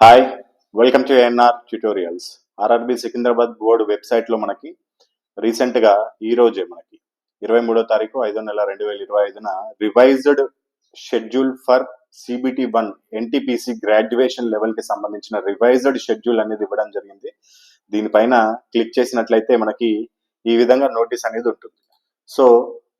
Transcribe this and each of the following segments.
Hi welcome to NR tutorials RRB Secunderabad board వెబ్సైట్లో మనకి రీసెంట్గా ఈ రోజే మనకి ఇరవై మూడో తారీఖు ఐదో నెల రెండు వేల ఇరవై ఐదున revised schedule for CBT one NTPC graduation లెవెల్కి సంబంధించిన రివైజ్డ్ షెడ్యూల్ అనేది ఇవ్వడం జరిగింది. దీనిపైన క్లిక్ చేసినట్లయితే మనకి ఈ విధంగా నోటీస్ అనేది ఉంటుంది. సో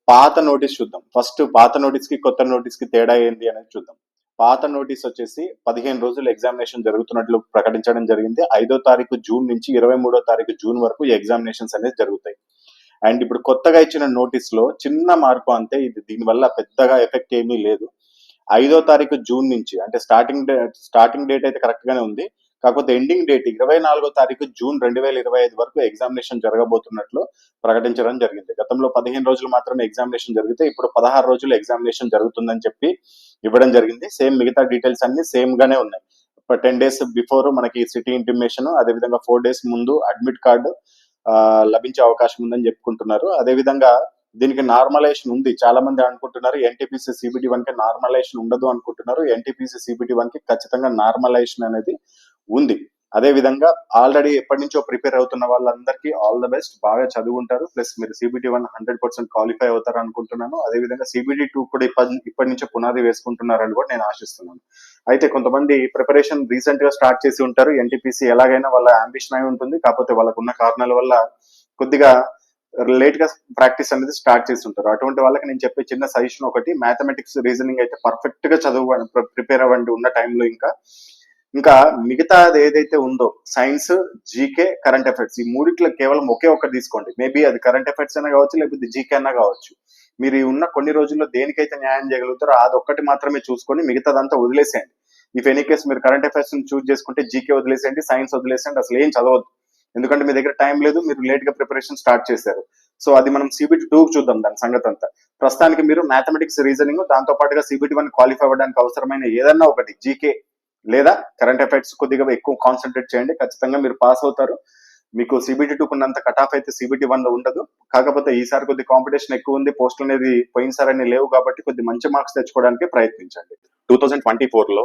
పాత నోటీస్ చూద్దాం. ఫస్ట్ పాత నోటీస్కి కొత్త నోటీస్కి తేడా ఏంది అనేది చూద్దాం. పాత నోటీస్ వచ్చేసి పదిహేను రోజులు ఎగ్జామినేషన్ జరుగుతున్నట్లు ప్రకటించడం జరిగింది. ఐదో తారీఖు జూన్ నుంచి ఇరవై మూడో తారీఖు జూన్ వరకు ఎగ్జామినేషన్స్ అనేది జరుగుతాయి. అండ్ ఇప్పుడు కొత్తగా ఇచ్చిన నోటీస్లో చిన్న మార్పు అంతే ఇది. దీనివల్ల పెద్దగా ఎఫెక్ట్ ఏమీ లేదు. ఐదో తారీఖు జూన్ నుంచి అంటే స్టార్టింగ్ డే స్టార్టింగ్ డేట్ అయితే కరెక్ట్ గానే ఉంది. కాకపోతే ఎండింగ్ డేట్ ఇరవై నాలుగో తారీఖు జూన్ రెండు వేల ఇరవై ఐదు వరకు ఎగ్జామినేషన్ జరగబోతున్నట్లు ప్రకటించడం జరిగింది. గతంలో పదిహేను రోజులు మాత్రమే ఎగ్జామినేషన్ జరిగితే ఇప్పుడు పదహారు రోజులు ఎగ్జామినేషన్ జరుగుతుందని చెప్పి ఇవ్వడం జరిగింది. సేమ్ మిగతా డీటెయిల్స్ అన్ని సేమ్ గానే ఉన్నాయి. టెన్ డేస్ బిఫోర్ మనకి సిటీ ఇంటిమేషన్ అదేవిధంగా ఫోర్ డేస్ ముందు అడ్మిట్ కార్డు లభించే అవకాశం ఉందని చెప్పుకుంటున్నారు. అదేవిధంగా దీనికి నార్మలైజేషన్ ఉంది. చాలా మంది అనుకుంటున్నారు ఎన్టీపీసీ సిబిటి వన్కి నార్మలైజేషన్ ఉండదు అనుకుంటున్నారు. ఎన్టీపీసీ సిబిటి వన్కి ఖచ్చితంగా నార్మలైజేషన్ అనేది ఉంది. అదే విధంగా ఆల్రెడీ ఎప్పటి నుంచో ప్రిపేర్ అవుతున్న వాళ్ళందరికీ ఆల్ ద బెస్ట్. బాగా చదువుకుంటారు. ప్లస్ మీరు CBT one hundred percent qualify అవుతారు అనుకుంటున్నాను అదే విధంగా సిబిటి టూ కూడా ఇప్పటి ఇప్పటి నుంచో పునాది వేసుకుంటున్నారని కూడా నేను ఆశిస్తున్నాను. అయితే కొంతమంది ప్రిపరేషన్ రీసెంట్గా స్టార్ట్ చేసి ఉంటారు. ఎన్టీపీసీ ఎలాగైనా వాళ్ళ అంబిషన్ అయి ఉంటుంది. కాకపోతే వాళ్ళకున్న కారణాల వల్ల కొద్దిగా లేట్గా ప్రాక్టీస్ అనేది స్టార్ట్ చేసి ఉంటారు. అటువంటి వాళ్ళకి నేను చెప్పే చిన్న సజెషన్ ఒకటి మ్యాథమెటిక్స్ రీజనింగ్ అయితే పర్ఫెక్ట్గా చదువు ప్రిపేర్ అవ్వండి ఉన్న టైంలో ఇంకా ఇంకా మిగతాది ఏదైతే ఉందో సైన్స్ జీకే కరెంట్ అఫైర్స్ ఈ మూడిట్లో కేవలం ఒకే ఒక్కటి తీసుకోండి. మేబీ అది కరెంట్ అఫైర్స్ అయినా కావచ్చు లేకపోతే జీకే అయినా కావచ్చు. మీరు ఉన్న కొన్ని రోజుల్లో దేనికైతే న్యాయం చేయగలుగుతారో అది ఒక్కటి మాత్రమే చూసుకొని మిగతాదంతా వదిలేసేయండి. ఇఫ్ ఎనీ కేసు మీరు కరెంట్ అఫైర్స్ చూస్ చేసుకుంటే జీకే వదిలేసేయండి సైన్స్ వదిలేసేయండి అసలు ఏం చదవద్దు. ఎందుకంటే మీ దగ్గర టైం లేదు మీరు లేట్గా ప్రిపరేషన్ స్టార్ట్ చేశారు. సో అది మనం సిబిటి టూ చూద్దాం దాని సంగతి అంతా. ప్రస్తుతానికి మీరు మ్యాథమెటిక్స్ రీజనింగ్ దాంతో పాటుగా సిబిటి వన్ క్వాలిఫై అవ్వడానికి అవసరమైన ఏదన్నా ఒకటి జీకే లేదా కరెంట్ అఫైర్స్ కొద్దిగా ఎక్కువ కాన్సన్ట్రేట్ చేయండి. ఖచ్చితంగా మీరు పాస్ అవుతారు. మీకు సిబిటీ టూ ఉన్నంత కట్ ఆఫ్ అయితే సిబిటి వన్లో ఉండదు. కాకపోతే ఈసారి కొద్ది కాంపిటీషన్ ఎక్కువ ఉంది. పోస్ట్ అనేది పోయినసారి అన్ని లేవు కాబట్టి కొద్ది మంచి మార్క్స్ తెచ్చుకోవడానికి ప్రయత్నించండి. టూ థౌసండ్ ట్వంటీ ఫోర్లో